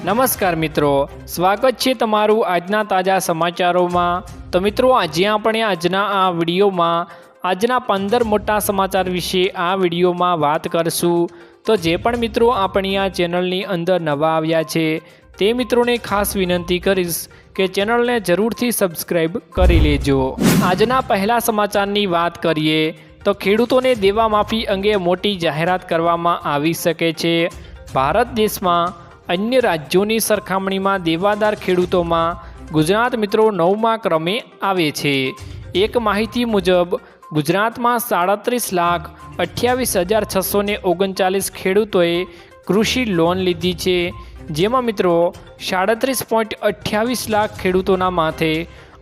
નમસ્કાર મિત્રો, સ્વાગત છે તમારું આજના તાજા સમાચારોમાં. તો મિત્રો, આજે આપણે આજના આ વિડીયોમાં, આજના પંદર મોટા સમાચાર વિશે આ વિડીયોમાં વાત કરશું. તો જે પણ મિત્રો આપણી આ ચેનલની અંદર નવા આવ્યા છે, તે મિત્રોને ખાસ વિનંતી કરીશ કે ચેનલને જરૂરથી સબસ્ક્રાઈબ કરી લેજો. આજના પહેલા સમાચારની વાત કરીએ, તો ખેડૂતોને દેવા માફી અંગે મોટી જાહેરાત કરવામાં આવી શકે છે. ભારત દેશમાં અન્ય રાજ્યોની સરખામણીમાં દેવાદાર ખેડૂતોમાં ગુજરાત મિત્રો નવમા ક્રમે આવે છે. એક માહિતી મુજબ, ગુજરાતમાં સાડત્રીસ લાખ અઠ્યાવીસ હજાર છસોને ઓગણચાલીસ ખેડૂતોએ કૃષિ લોન લીધી છે. જેમાં મિત્રો સાડત્રીસ પોઈન્ટ અઠ્યાવીસ લાખ ખેડૂતોના માથે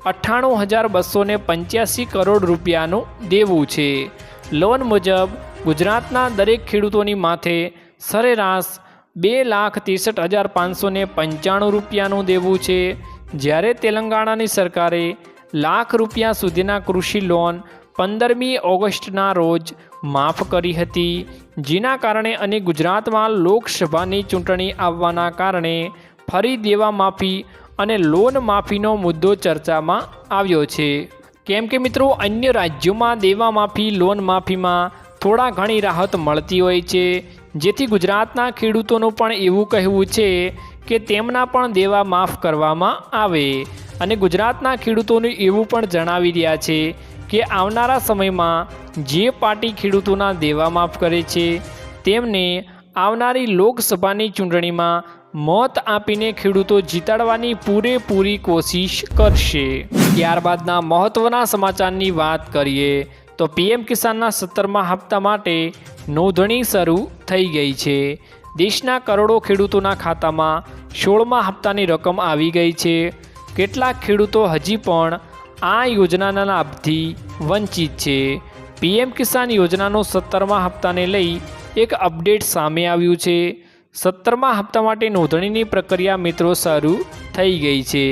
અઠ્ઠાણું હજાર બસો ને પંચ્યાસી કરોડ રૂપિયાનું દેવું છે. લોન મુજબ ગુજરાતના દરેક ખેડૂતોની માથે સરેરાશ બે લાખ ત્રેસઠ હજાર પાંચસો પંચાણું રૂપિયાનું દેવું છે. જ્યારે તેલંગાણાની સરકારે લાખ રૂપિયા સુધીના કૃષિ લોન પંદરમી ઓગસ્ટના રોજ માફ કરી હતી. જેના કારણે અને ગુજરાતમાં લોકસભાની ચૂંટણી આવવાના કારણે ફરી દેવા માફી અને લોન માફીનો મુદ્દો ચર્ચામાં આવ્યો છે. કેમ કે મિત્રો, અન્ય રાજ્યોમાં દેવા માફી, લોન માફીમાં થોડા ઘણી રાહત મળતી હોય છે. જેથી ગુજરાતના ખેડૂતોનું પણ એવું કહેવું છે કે તેમના પણ દેવા માફ કરવામાં આવે. અને ગુજરાતના ખેડૂતોને એવું પણ જણાવી રહ્યા છે કે આવનારા સમયમાં જે પાર્ટી ખેડૂતોના દેવા માફ કરે છે, તેમને આવનારી લોકસભાની ચૂંટણીમાં મત આપીને ખેડૂતો જીતાડવાની પૂરેપૂરી કોશિશ કરશે. ત્યારબાદના મહત્ત્વના સમાચારની વાત કરીએ તો પીએમ કિસાનના સત્તરમા હપ્તા માટે નોંધણી શરૂ થઈ ગઈ છે. દેશના કરોડો ખેડૂતોના ખાતામાં સોળમા હપ્તાની રકમ આવી ગઈ છે. કેટલાક ખેડૂતો હજી પણ આ યોજનાના લાભથી વંચિત છે. પીએમ કિસાન યોજનાનો સત્તરમા હપ્તાને લઈ એક અપડેટ સામે આવ્યું છે. સત્તરમા હપ્તા માટે નોંધણીની પ્રક્રિયા મિત્રો શરૂ થઈ ગઈ છે.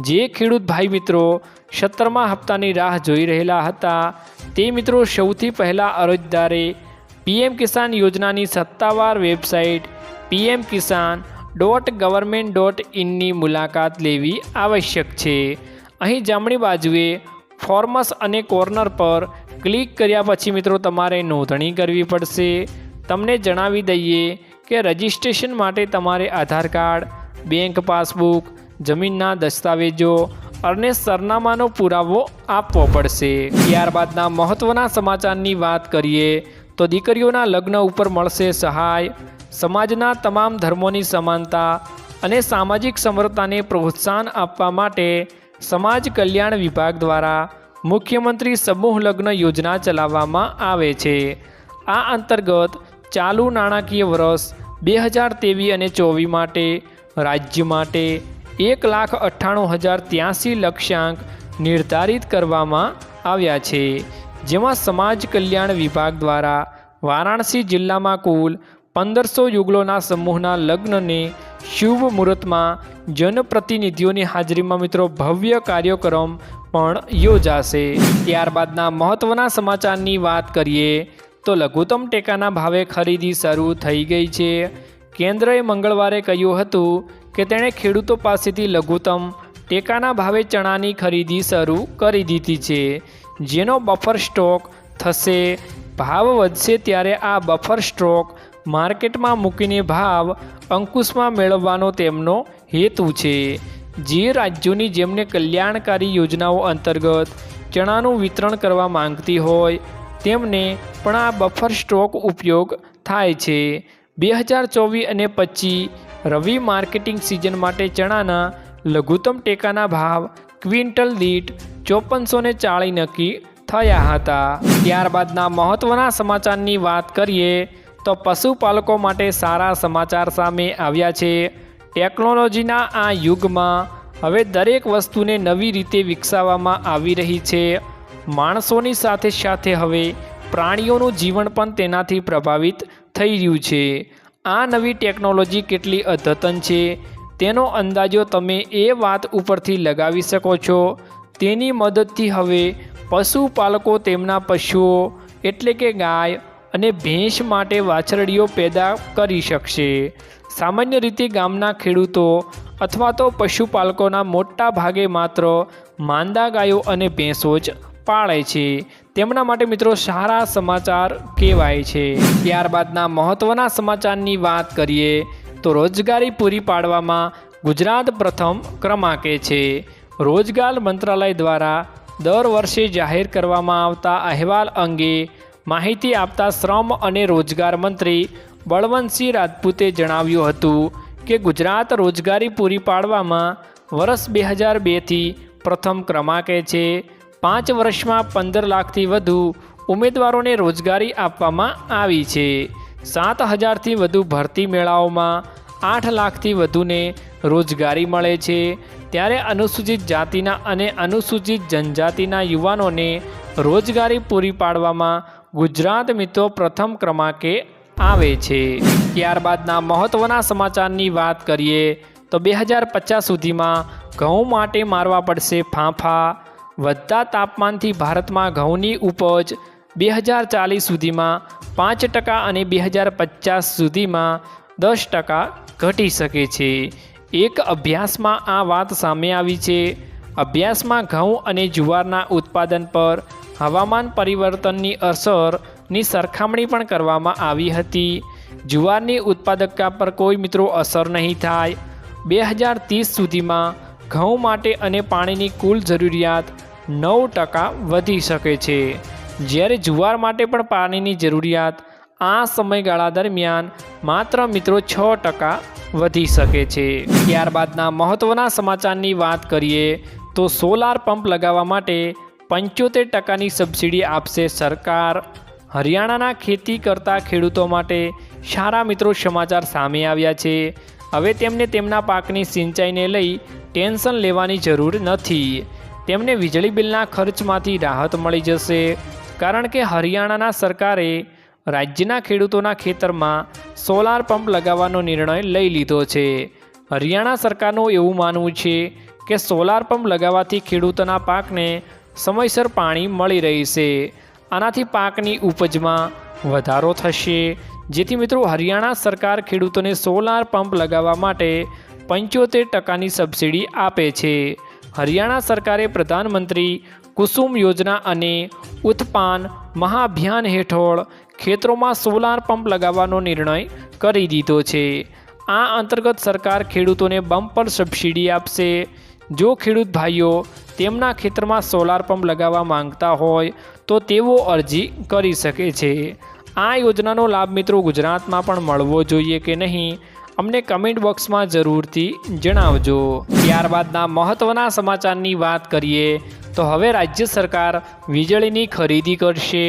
જે ખેડૂત ભાઈ મિત્રો સત્તરમા હપ્તાની રાહ જોઈ રહેલા હતા, તે મિત્રો સૌથી પહેલાં અરજદારે પીએમ કિસાન યોજનાની સત્તાવાર website PM Kisan dot government dot ઇનની મુલાકાત લેવી આવશ્યક છે. અહીં જમણી બાજુએ ફોર્મસ અને કોર્નર પર ક્લિક કર્યા પછી મિત્રો તમારે નોંધણી કરવી પડશે. તમને જણાવી દઈએ કે રજિસ્ટ્રેશન માટે તમારે આધાર કાર્ડ, બેંક પાસબુક, જમીનના દસ્તાવેજો અને સરનામાનો પુરાવો આપવો પડશે. ત્યારબાદના મહત્ત્વના સમાચારની વાત કરીએ તો દીકરીઓના લગ્ન ઉપર મળશે સહાય. સમાજના તમામ ધર્મોની સમાનતા અને સામાજિક સમરતાને પ્રોત્સાહન આપવા માટે સમાજ કલ્યાણ વિભાગ દ્વારા મુખ્યમંત્રી સમૂહ લગ્ન યોજના ચલાવવામાં આવે છે. આ અંતર્ગત ચાલુ નાણાકીય વર્ષ બે હજાર તેવીસ અને ચોવીસ માટે રાજ્ય માટે એક લાખ અઠ્ઠાણું હજાર ત્યાંસી લક્ષ્યાંક નિર્ધારિત કરવામાં આવ્યા છે. જેમાં સમાજ કલ્યાણ વિભાગ દ્વારા વારાણસી જિલ્લામાં કુલ પંદરસો યુગલોના સમૂહના લગ્નને શુભ મુહૂર્તમાં જનપ્રતિનિધિઓની હાજરીમાં મિત્રો ભવ્ય કાર્યક્રમ પણ યોજાશે. ત્યારબાદના મહત્ત્વના સમાચારની વાત કરીએ તો લઘુત્તમ ટેકાના ભાવે ખરીદી શરૂ થઈ ગઈ છે. કેન્દ્રએ મંગળવારે કહ્યું હતું કે તેણે ખેડૂતો પાસેથી લઘુત્તમ ટેકાના ભાવે ચણાની ખરીદી શરૂ કરી દીધી છે. જેનો બફર સ્ટોક થશે. ભાવ વધશે ત્યારે આ બફર સ્ટોક માર્કેટમાં મૂકીને ભાવ અંકુશમાં મેળવવાનો તેમનો હેતુ છે. જે રાજ્યોની જેમને કલ્યાણકારી યોજનાઓ અંતર્ગત ચણાનું વિતરણ કરવા માંગતી હોય, તેમને પણ આ બફર સ્ટોક ઉપયોગ થાય છે. બે હજાર ચોવીસ અને પચીસ રવિ માર્કેટિંગ સિઝન માટે ચણાના લઘુત્તમ ટેકાના ભાવ ક્વિન્ટલ દીઠ ચોપનસો ને ચાળી નક્કી થયા હતા. ત્યારબાદના મહત્ત્વના સમાચારની વાત કરીએ, તો પશુપાલકો માટે સારા સમાચાર સામે આવ્યા છે. ટેકનોલોજીના આ યુગમાં હવે દરેક વસ્તુને નવી રીતે વિકસાવવામાં આવી રહી છે. માણસોની સાથે સાથે હવે પ્રાણીઓનું જીવન પણ તેનાથી પ્રભાવિત થઈ રહ્યું છે. આ નવી ટેકનોલોજી કેટલી અદ્યતન છે, તેનો અંદાજો તમે એ વાત ઉપરથી લગાવી શકો છો. તેની મદદથી હવે પશુપાલકો તેમના પશુઓ, એટલે કે ગાય અને ભેંસ માટે વાછરડીઓ પેદા કરી શકશે. સામાન્ય રીતે ગામના ખેડૂતો અથવા તો પશુપાલકોના મોટા ભાગે માત્ર માંદા ગાયો અને ભેંસો જ પાળે છે. તેમના માટે મિત્રો સારા સમાચાર કહેવાય છે. ત્યારબાદના મહત્ત્વના સમાચારની વાત કરીએ તો રોજગારી પૂરી પાડવામાં ગુજરાત પ્રથમ ક્રમાંકે છે. રોજગાર મંત્રાલય દ્વારા દર વર્ષે જાહેર કરવામાં આવતા અહેવાલ અંગે માહિતી આપતા શ્રમ અને રોજગાર મંત્રી બળવંતસિંહ રાજપૂતે જણાવ્યું હતું કે ગુજરાત રોજગારી પૂરી પાડવામાં વર્ષ બે હજાર બેથી પ્રથમ ક્રમાંકે છે. પાંચ વર્ષમાં પંદર લાખથી વધુ ઉમેદવારોને રોજગારી આપવામાં આવી છે. સાત હજારથી વધુ ભરતી મેળાઓમાં આઠ લાખથી વધુને રોજગારી મળે છે. ત્યારે અનુસૂચિત જાતિના અને અનુસૂચિત જનજાતિના યુવાનોને રોજગારી પૂરી પાડવામાં ગુજરાત મિત્રો પ્રથમ ક્રમાંકે આવે છે. ત્યારબાદના મહત્ત્વના સમાચારની વાત કરીએ તો બે હજાર પચાસ સુધીમાં ઘઉં માટે મારવા પડશે ફાંફા. વધતા તાપમાનથી ભારતમાં ઘઉંની ઉપજ બે હજાર ચાલીસ સુધીમાં પાંચ ટકા અને બે હજાર પચાસ સુધીમાં દસ ટકા ઘટી શકે છે. એક અભ્યાસમાં આ વાત સામે આવી છે. અભ્યાસમાં ઘઉં અને જુવારના ઉત્પાદન પર હવામાન પરિવર્તનની અસરની સરખામણી પણ કરવામાં આવી હતી. જુવારની ઉત્પાદકતા પર કોઈ મિત્રો અસર નહીં થાય. બે હજાર ત્રીસ સુધીમાં ઘઉં માટે અને પાણીની કુલ જરૂરિયાત નવ ટકા વધી શકે છે. જ્યારે જુવાર માટે પણ પાણીની જરૂરિયાત આ સમયગાળા દરમિયાન માત્ર મિત્રો છ ટકા વધી શકે છે. ત્યારબાદના મહત્ત્વના સમાચારની વાત કરીએ તો સોલાર પંપ લગાવવા માટે પંચોતેર ટકાની સબસિડી આપશે સરકાર. હરિયાણાના ખેતી કરતા ખેડૂતો માટે સારા મિત્રો સમાચાર સામે આવ્યા છે. હવે તેમને તેમના પાકની સિંચાઈને લઈ ટેન્શન લેવાની જરૂર નથી. તેમને વીજળી બિલના ખર્ચમાંથી રાહત મળી જશે. કારણ કે હરિયાણાના સરકારે રાજ્યના ખેડૂતોના ખેતરમાં સોલાર પંપ લગાવવાનો નિર્ણય લઈ લીધો છે. હરિયાણા સરકારનું એવું માનવું છે કે સોલાર પંપ લગાવવાથી ખેડૂતોના પાકને સમયસર પાણી મળી રહેશે. આનાથી પાકની ઉપજમાં વધારો થશે. જેથી મિત્રો, હરિયાણા સરકાર ખેડૂતોને સોલાર પંપ લગાવવા માટે પંચોતેર ટકાની સબસિડી આપે છે. હરિયાણા સરકારે પ્રધાનમંત્રી કુસુમ યોજના અને ઉત્પાન મહાભિયાન હેઠળ ખેતરોમાં સોલાર પંપ લગાવવાનો નિર્ણય કરી દીધો છે. આ અંતર્ગત સરકાર ખેડૂતોને બમ્પર સબસિડી આપશે. જો ખેડૂત ભાઈઓ તેમના ખેતરમાં સોલાર પંપ લગાવવા માંગતા હોય, તો તેઓ અરજી કરી શકે છે. આ યોજનાનો લાભ મિત્રો ગુજરાતમાં પણ મળવો જોઈએ કે નહીં, અમને કમેન્ટ બોક્સમાં જરૂરથી જણાવજો. ત્યારબાદના મહત્ત્વના સમાચારની વાત કરીએ, તો હવે રાજ્ય સરકાર વીજળીની ખરીદી કરશે.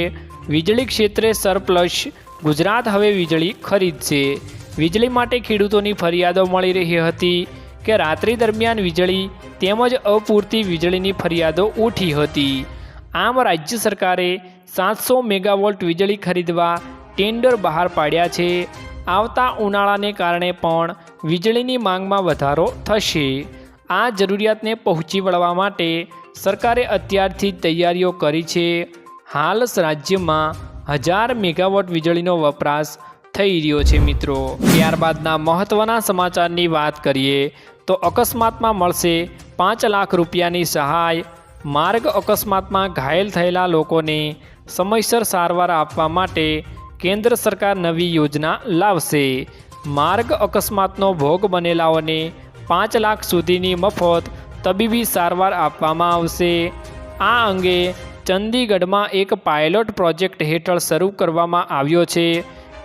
વીજળી ક્ષેત્રે સરપ્લસ. ગુજરાત હવે વીજળી ખરીદશે. વીજળી માટે ખેડૂતોની ફરિયાદો મળી રહી હતી કે રાત્રિ દરમિયાન વીજળી તેમજ અપૂરતી વીજળીની ફરિયાદો ઉઠી હતી. આમ રાજ્ય સરકારે સાતસો મેગાવોલ્ટ વીજળી ખરીદવા ટેન્ડર બહાર પાડ્યા છે. આવતા ઉનાળાને કારણે પણ વીજળીની માંગમાં વધારો થશે. આ જરૂરિયાતને પહોંચી વળવા માટે સરકારે અત્યારથી તૈયારીઓ કરી છે. હાલ રાજ્યમાં હજાર મેગાવોટ વીજળીનો વપરાશ થઈ રહ્યો છે મિત્રો. ત્યારબાદના મહત્ત્વના સમાચારની વાત કરીએ તો અકસ્માતમાં મળશે પાંચ લાખ રૂપિયાની સહાય. માર્ગ અકસ્માતમાં ઘાયલ થયેલા લોકોને સમયસર સારવાર આપવા માટે કેન્દ્ર સરકાર નવી યોજના લાવશે. માર્ગ અકસ્માતનો ભોગ બનેલાઓને પાંચ લાખ સુધીની મફત તબીબી સારવાર આપવામાં આવશે. આ અંગે ચંદીગઢમાં એક પાયલોટ પ્રોજેક્ટ હેઠળ શરૂ કરવામાં આવ્યો છે.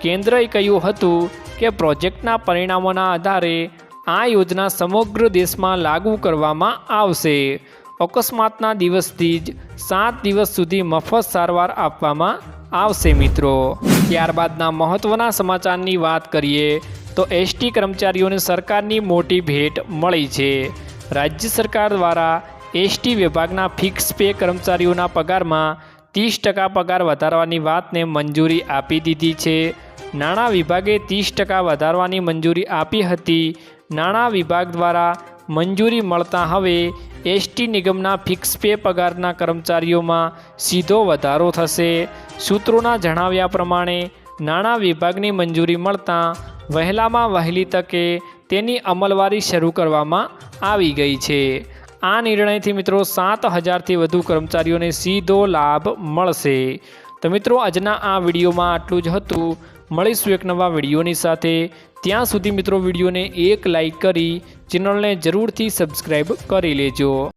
કેન્દ્રએ કહ્યું હતું કે પ્રોજેક્ટના પરિણામોના આધારે આ યોજના સમગ્ર દેશમાં લાગુ કરવામાં આવશે. અકસ્માતના દિવસથી જ સાત દિવસ સુધી મફત સારવાર આપવામાં આવશે મિત્રો. ત્યારબાદના મહત્ત્વના સમાચારની વાત કરીએ તો એસટી કર્મચારીઓને સરકારની મોટી ભેટ મળી છે. રાજ્ય સરકાર દ્વારા એસટી વિભાગના ફિક્સ પે કર્મચારીઓના પગારમાં ત્રીસ ટકા પગાર વધારવાની વાતને મંજૂરી આપી દીધી છે. નાણાં વિભાગે ત્રીસ ટકા વધારવાની મંજૂરી આપી હતી. નાણાં વિભાગ દ્વારા મંજૂરી મળતા હવે એસટી નિગમના ફિક્સ પે પગારના કર્મચારીઓમાં સીધો વધારો થશે. સૂત્રોના જણાવ્યા પ્રમાણે, નાણાં વિભાગની મંજૂરી મળતા વહેલામાં વહેલી તકે તેની અમલવારી શરૂ કરવામાં આવી ગઈ છે. આ નિર્ણયથી મિત્રો સાત હજારથી વધુ કર્મચારીઓને સીધો લાભ મળશે. તો મિત્રો, આજના આ વિડીયોમાં આટલું જ હતું. મળીશું એક નવા વિડીયોની સાથે. ત્યાં સુધી મિત્રો વિડીયોને એક લાઈક કરી, ચેનલને જરૂરથી સબસ્ક્રાઈબ કરી લેજો.